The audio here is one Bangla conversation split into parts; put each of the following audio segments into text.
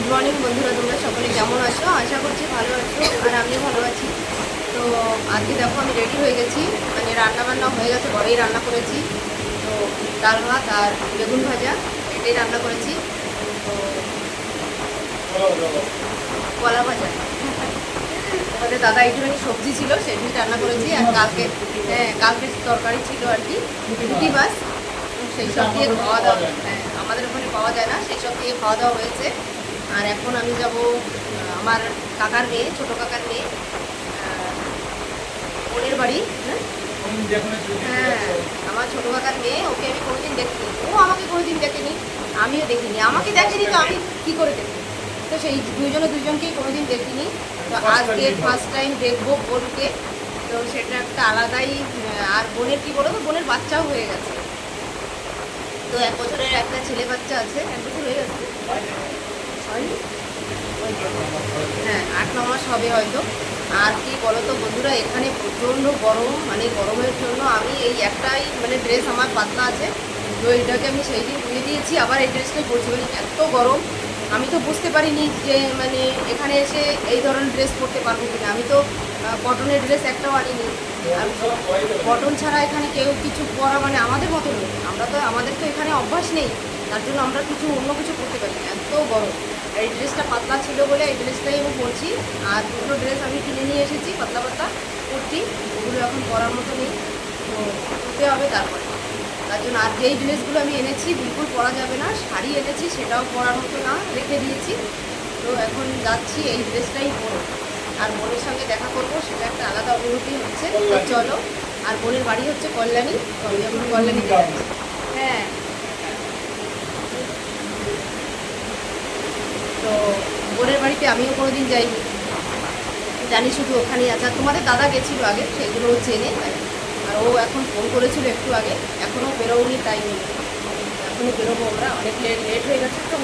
গুড মর্নিং বন্ধুরা, তোমরা সকলে কেমন আছো? আশা করছি ভালো আছো আর আমিও ভালো আছি। তো আজকে দেখো, আমি রেডি হয়ে গেছি। মানে রান্না বান্না হয়ে গেছে, ঘরেই রান্না করেছি। তো ডাল ভাত আর বেগুন ভাজা, এটাই রান্না করেছি। তো কলা ভাজা। আমাদের দাদা একটুখানি সবজি ছিল সেটি রান্না করেছি। আর কালকে হ্যাঁ কালকে তরকারি ছিল আর কি, রুটি মাছ সেই সব দিয়ে খাওয়া দাওয়া হ্যাঁ আমাদের ওখানে পাওয়া যায় না, সেই সব দিয়ে খাওয়া দাওয়া হয়েছে। আর এখন আমি যাব আমার কাকার মেয়ে ছোটো কাকার মেয়ে বোনের বাড়ি হ্যাঁ? হ্যাঁ আমার ছোটো কাকার মেয়ে ওকে আমি কোনোদিন দেখিনি। ও আমাকে কোনোদিন দেখেনি আমিও দেখিনি। আমাকে দেখেনি তো আমি কি করে দেখি তো সেই দুজনে দুজনকেই কোনোদিন দেখিনি। তো আজকে ফার্স্ট টাইম দেখব বোনকে। তো সেটা একটা আলাদাই আর বোনের কি বলো তো বোনের বাচ্চাও হয়ে গেছে। তো এক বছরের একটা ছেলে বাচ্চা আছে এক বছর হয়ে গেছে। হয়নি? হ্যাঁ আট ন মাস হবে হয়তো। আর কি বলো তো বন্ধুরা, এখানে প্রচণ্ড গরম মানে গরমের জন্য আমি এই একটাই মানে ড্রেস আমার পাতলা আছে। তো এটাকে আমি সেই দিন ধুয়ে দিয়েছি, আবার এই ড্রেসটাই পরছি। মানে এত গরম, আমি তো বুঝতে পারিনি যে মানে এখানে এসে এই ধরনের ড্রেস পরতে পারব কিনা। আমি তো কটনের ড্রেস একটাও আনিনি। আর কটন ছাড়া এখানে কেউ কিছু পরা মানে আমাদের মতো নয় আমরা তো, আমাদের তো এখানে অভ্যাস নেই। তার জন্য আমরা কিছু অন্য কিছু করতে পারি এত গরম আর এই ড্রেসটা পাতলা ছিল বলে এই ড্রেসটাই আমি পরছি। আর দুটো ড্রেস আমি কিনে নিয়ে এসেছি, পাতলা পাতলা কুর্তি ওগুলো এখন পরার মতো নেই। তো হবে তারপরে। তার জন্য আর যেই ড্রেসগুলো আমি এনেছি, বিলকুল পরা যাবে না। শাড়ি এনেছি, সেটাও পরার মতো না, রেখে দিয়েছি। তো এখন যাচ্ছি, এই ড্রেসটাই পরো আর বোনের সঙ্গে দেখা করব, সেটা একটা আলাদা অনুভূতি হচ্ছে। চলো, আর বোনের বাড়ি হচ্ছে কল্যাণী এখন কল্যাণীতে হ্যাঁ। তো বোনের বাড়িতে আমিও কোনো দিন যাইনি। জানি শুধু ওখানেই আছে। আর তোমাদের দাদা গেছিল আগে, সেইগুলো ও চেনে আর ও এখন ফোন করেছিল একটু আগে এখনও বেরোনি টাইম নেই এখনও বেরোবো আমরা, অনেক লেট লেট হয়ে গেছে তো।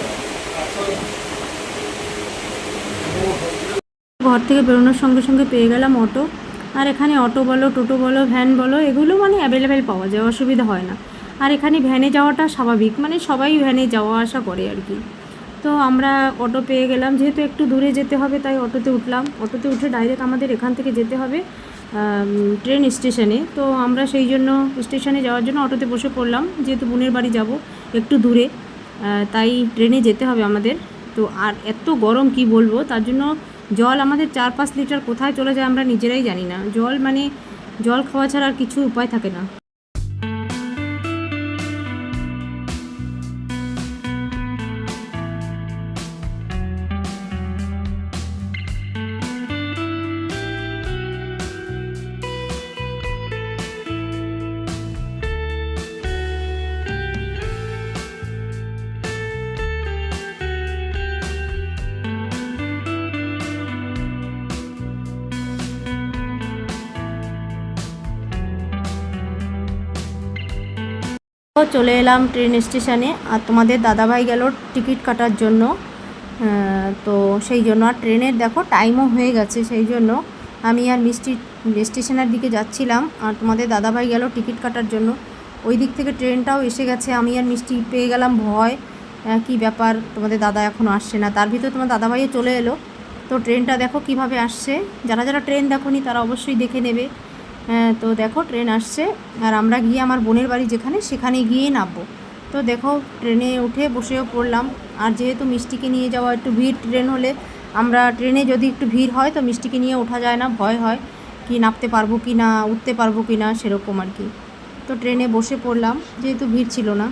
ঘর থেকে বেরোনোর সঙ্গে সঙ্গে পেয়ে গেলাম অটো। আর এখানে অটো বলো, টোটো বলো ভ্যান বলো, এগুলো মানে অ্যাভেলেবেল পাওয়া যায়, অসুবিধা হয় না। আর এখানে ভ্যানে যাওয়াটা স্বাভাবিক মানে সবাই ভ্যানে যাওয়া আসা করে আর কি। তো আমরা অটো পেয়ে গেলাম। যেহেতু একটু দূরে যেতে হবে, তাই অটোতে উঠলাম। অটোতে উঠে ডাইরেক্ট আমাদের এখান থেকে যেতে হবে ট্রেন স্টেশনে তো আমরা সেই জন্য স্টেশনে যাওয়ার জন্য অটোতে বসে পড়লাম। যেহেতু বোনের বাড়ি যাব, একটু দূরে তাই ট্রেনে যেতে হবে আমাদের। তো আর এত গরম কি বলব? তার জন্য জল আমাদের চার পাঁচ লিটার কোথায় চলে যায় আমরা নিজেরাই জানি না। জল মানে জল খাওয়া ছাড়া আর কিছু উপায় থাকে না। চলে এলাম ট্রেন স্টেশনে আর তোমাদের দাদাভাই গেল টিকিট কাটার জন্য। তো সেই জন্য আর ট্রেনের দেখো টাইমও হয়ে গেছে সেই জন্য। আমি আর মিষ্টি স্টেশনের দিকে যাচ্ছিলাম। আর তোমাদের দাদাভাই গেল টিকিট কাটার জন্য। ওই দিক থেকে ট্রেনটাও এসে গেছে। আমি আর মিষ্টি পেয়ে গেলাম ভয়। কি ব্যাপার? তোমাদের দাদা এখনও আসছে না। তার ভিতরে তোমার দাদাভাইও চলে এলো। তো ট্রেনটা দেখো কীভাবে আসছে। যারা যারা ট্রেন দেখোনি তারা অবশ্যই দেখে নেবে। তো দেখো ট্রেন আসছে। আর আমরা গিয়ে আমার বোনের বাড়ি যেখানে, সেখানে গিয়ে নামবো। তো দেখো ট্রেনে উঠে বসেও পড়লাম। আর যেহেতু মিষ্টিকে নিয়ে যাওয়া একটু ভিড় ট্রেন হলে আমরা ট্রেনে যদি একটু ভিড় হয়, তো মিষ্টিকে নিয়ে ওঠা যায় না। ভয় হয় কি নামতে পারব কি না, উঠতে পারব কি না, সেরকম আর কি। তো ট্রেনে বসে পড়লাম, যেহেতু ভিড় ছিল না।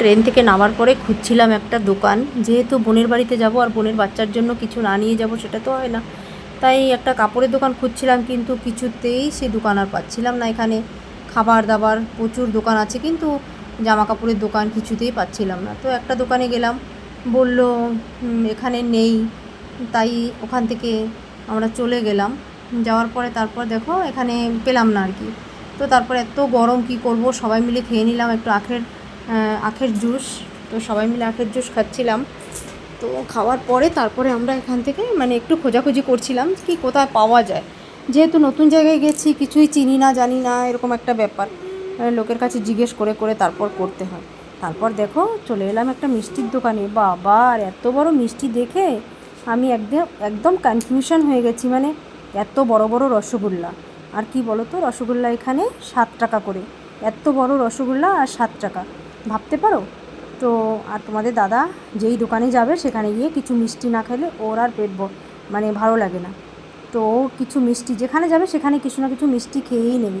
ট্রেন থেকে নামার পরে খুঁজছিলাম একটা দোকান। যেহেতু বোনের বাড়িতে যাব আর বোনের বাচ্চার জন্য কিছু না নিয়ে যাব, সেটা তো হয় না। তাই একটা কাপড়ের দোকান খুঁজছিলাম, কিন্তু কিছুতেই সে দোকান আর পাচ্ছিলাম না। এখানে খাবার দাবার প্রচুর দোকান আছে, কিন্তু জামা কাপড়ের দোকান কিছুতেই পাচ্ছিলাম না। তো একটা দোকানে গেলাম, বলল এখানে নেই। তাই ওখান থেকে আমরা চলে গেলাম। যাওয়ার পরে তারপর দেখো, এখানে পেলাম না আর কি। তো তারপর এত গরম, কি করব? সবাই মিলে খেয়ে নিলাম একটু আখের আখের জুস। তো সবাই মিলে আখের জুস খাচ্ছিলাম। তো খাওয়ার পরে তারপরে আমরা এখান থেকে মানে একটু খোঁজাখুঁজি করছিলাম কি কোথায় পাওয়া যায়। যেহেতু নতুন জায়গায় গেছি, কিছুই চিনি না, জানি না, এরকম একটা ব্যাপার। লোকের কাছে জিজ্ঞেস করে করে তারপর করতে হয়। তারপর দেখো, চলে এলাম একটা মিষ্টির দোকানে। বাবা এত বড় মিষ্টি দেখে আমি একদম একদম কনফিউশন হয়ে গেছি মানে এত বড় বড় রসগোল্লা। আর কি বলো তো রসগোল্লা এখানে সাত টাকা করে। এত বড় রসগোল্লা আর সাত টাকা। ভাবতে পারো? তো আর তোমাদের দাদা যেই দোকানে যাবে সেখানে গিয়ে কিছু মিষ্টি না খেলে ওর আর পেট মানে ভালো লাগে না। তো কিছু মিষ্টি যেখানে যাবে সেখানে কিছু না কিছু মিষ্টি খেয়েই নেবে।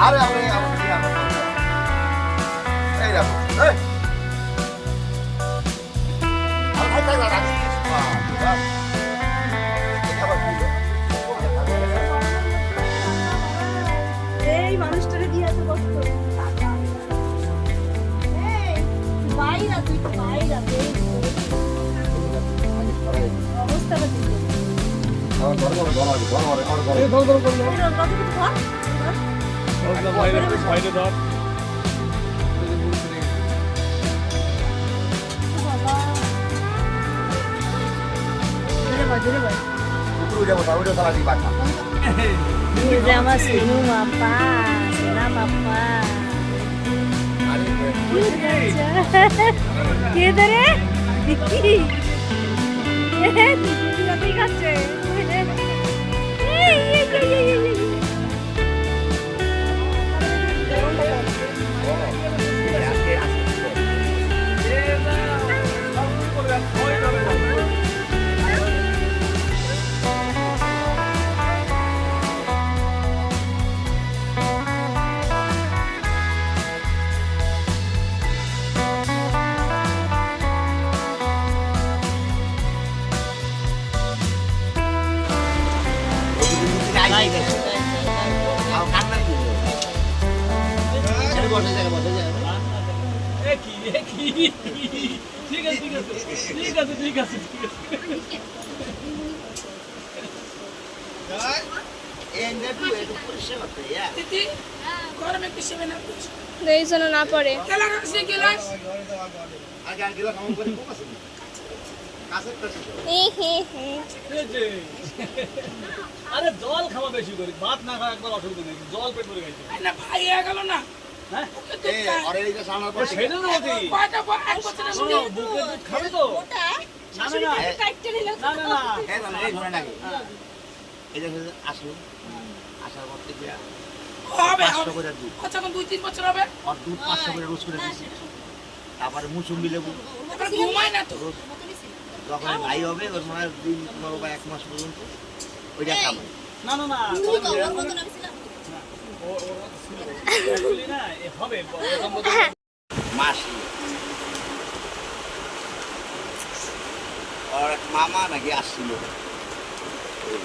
আরে আরে আরে এই রাখি? এই মানুষটারে দিয়ে আছে কষ্ট বাইরা তুই বাইরা অবস্থা ধর ধর ধর। ধর, বাইরে বাইরে ধর আমার সোনু বাপ্পা সোনা বাপ্পা কে ধরে কি তুই খাচ্ছে ঠিক আছে ঠিক আছে ঠিক আছে ঠিক আছে। আরে জল খাওয়া বেশি করি, ভাত না খাওয়া একবার অসুবিধা নেই, জল পেট হ্যাঁ ও না না না না আসলো আসার পর থেকে আচ্ছা তারপরে মুসুম্বি লেবু এবার তো রোজ যখন ভাই হবে ওর মনে দুই বা এক মাস পর্যন্ত ওইটা খাব না না না মাস আর মামা নাকি আসছিল ওই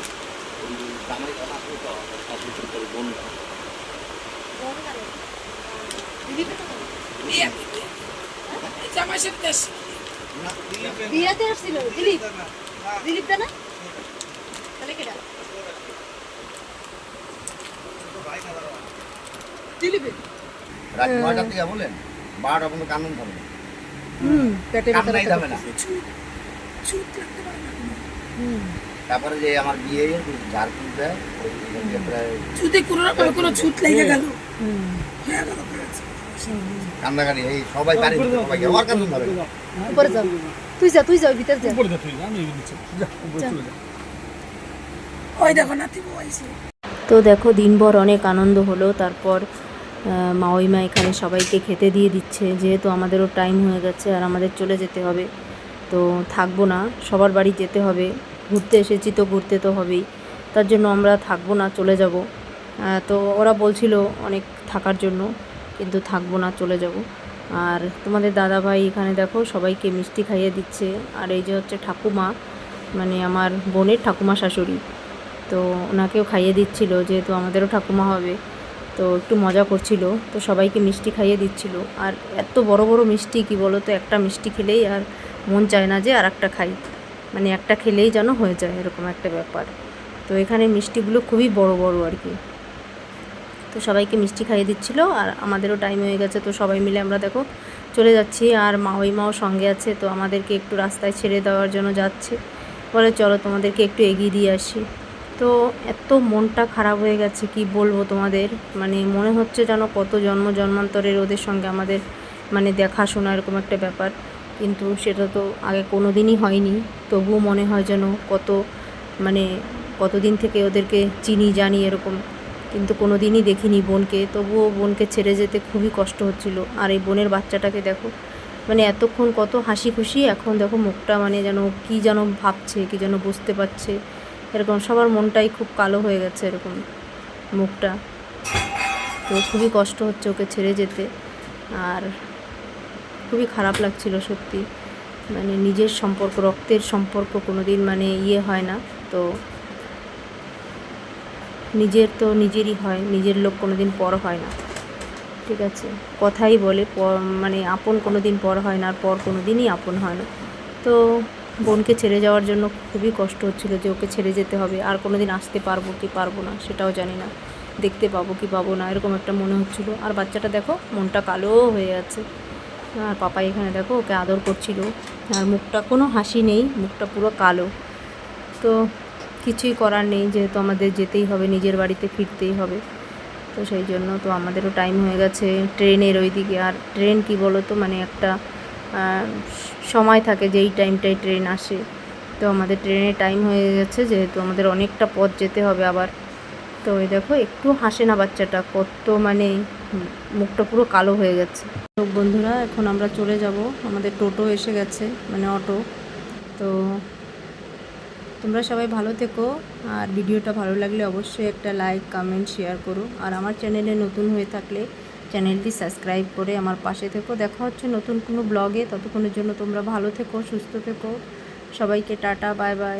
ওই দামের কথা আসলো তো শাশুড়ি করে বোন বিয়ে দিতে এই জামাই সাথে দেশ না, দিলীপের বিয়াতে আসছিল দিলীপ দিলীপ দা না তাহলে কেডা দিলিপে রাত নয়টার থেকে বলেন বারোটা পর্যন্ত কান্দন থাকবে হুম পেটে কান্নাই যাবে না ছুট লাগতে পারে না তারপরে যে আমার বিয়ে ঝাড়খণ্ড দেয় ওই যে প্রায় যদি কোনো রকম কোনো ছুট লেগে গেল। হুম। হয়ে গেল কাজ। কান্দাকাটি এই সবাই বাড়ি সবাই আমার কান্দন ধরে। উপরে যাও। তুই যা তুই যাও ভিতর যা। উপরে যা তুই আমি এগিয়ে যা উপরে চলে যা ওই দেখো নাতি তো দেখো দিনভর অনেক আনন্দ হলো তারপর মাওইমা এখানে সবাইকে খেতে দিয়ে দিচ্ছে। যেহেতু আমাদেরও টাইম হয়ে গেছে আর আমাদের চলে যেতে হবে, তো থাকব না। সবার বাড়ি যেতে হবে। ঘুরতে এসেছি তো ঘুরতে তো হবেই। তার জন্য আমরা থাকব না, চলে যাব। তো ওরা বলছিল অনেক থাকার জন্য, কিন্তু থাকব না, চলে যাব। আর তোমাদের দাদা ভাই এখানে দেখো, সবাইকে মিষ্টি খাইয়ে দিচ্ছে। আর এই যে হচ্ছে ঠাকুমা মানে আমার বোনের ঠাকুমা শাশুড়ি, তো ওনাকেও খাইয়ে দিচ্ছিল, যেহেতু আমাদেরও ঠাকুমা হবে। তো একটু মজা করছিল, তো সবাইকে মিষ্টি খাইয়ে দিচ্ছিল। আর এত বড় বড় মিষ্টি, কি বলো তো একটা মিষ্টি খেলেই আর মন চায় না যে আর একটা খাই। মানে একটা খেলেই যেন হয়ে যায়, এরকম একটা ব্যাপার। তো এখানে মিষ্টিগুলো খুবই বড় বড় আর কি। তো সবাইকে মিষ্টি খাইয়ে দিচ্ছিল, আর আমাদেরও টাইম হয়ে গেছে, তো সবাই মিলে আমরা দেখো চলে যাচ্ছি। আর মা, ওই মাও সঙ্গে আছে, তো আমাদেরকে একটু রাস্তায় ছেড়ে দেওয়ার জন্য যাচ্ছে। বলে চলো তোমাদেরকে একটু এগিয়ে দিয়ে আসি। তো এত মনটা খারাপ হয়ে গেছে, কি বলব তোমাদের? মানে মনে হচ্ছে যেন কত জন্ম জন্মান্তরের ওদের সঙ্গে আমাদের মানে দেখাশোনা এরকম একটা ব্যাপার। কিন্তু সেটা তো আগে কোনো দিনই হয়নি। তবুও মনে হয় যেন কত মানে কতদিন থেকে ওদেরকে চিনি জানি এরকম। কিন্তু কোনো দিনই দেখিনি বোনকে। তবুও বোনকে ছেড়ে যেতে খুবই কষ্ট হচ্ছিল। আর এই বোনের বাচ্চাটাকে দেখো মানে এতক্ষণ কত হাসি খুশি। এখন দেখো মুখটা মানে যেন কী যেন ভাবছে, কী যেন বুঝতে পারছে। এরকম সবার মনটাই খুব কালো হয়ে গেছে এরকম মুখটা। তো খুবই কষ্ট হচ্ছে ওকে ছেড়ে যেতে। আর খুবই খারাপ লাগছিল সত্যি। মানে নিজের সম্পর্ক, রক্তের সম্পর্ক কোনো দিন মানে ইয়ে হয় না। তো নিজের তো নিজেরই হয়, নিজের লোক কোনো দিন পর হয় না। ঠিক আছে, কথাই বলে মানে আপন কোনো দিন পর হয় না আর পর কোনো দিনই আপন হয় না। তো বোনকে ছেড়ে যাওয়ার জন্য খুবই কষ্ট হচ্ছিল যে ওকে ছেড়ে যেতে হবে। আর কোনো দিন আসতে পারব কি পারব না সেটাও জানি না। দেখতে পাবো কি পাবো না এরকম একটা মনে হচ্ছিল। আর বাচ্চাটা দেখো মনটা কালো হয়ে আছে। আর পাপা এখানে দেখো ওকে আদর করছিল। আর মুখটা কোনো হাসি নেই, মুখটা পুরো কালো। তো কিছুই করার নেই, যেহেতু আমাদের যেতেই হবে, নিজের বাড়িতে ফিরতেই হবে। তো সেই জন্য তো আমাদেরও টাইম হয়ে গেছে ট্রেনের ওইদিকে। আর ট্রেন কি বলো তো মানে একটা সময় থাকে যে এই টাইমটায় ট্রেন আসে। তো আমাদের ট্রেনের টাইম হয়ে গেছে, যেহেতু আমাদের অনেকটা পথ যেতে হবে আবার। তো ওই দেখো, একটু হাসে না বাচ্চাটা, কত মানে মুখটা পুরো কালো হয়ে গেছে। তো বন্ধুরা, এখন আমরা চলে যাব। আমাদের টোটো এসে গেছে মানে অটো। তো তোমরা সবাই ভালো থেকো, আর ভিডিওটা ভালো লাগলে অবশ্যই একটা লাইক কমেন্ট শেয়ার করো। আর আমার চ্যানেলে নতুন হয়ে থাকলে চ্যানেলটি সাবস্ক্রাইব করে আমার পাশে থেকো। দেখা হচ্ছে নতুন কোনো ব্লগে। ততক্ষণের জন্য তোমরা ভালো থেকো, সুস্থ থেকো। সবাইকে টাটা, বাই বাই।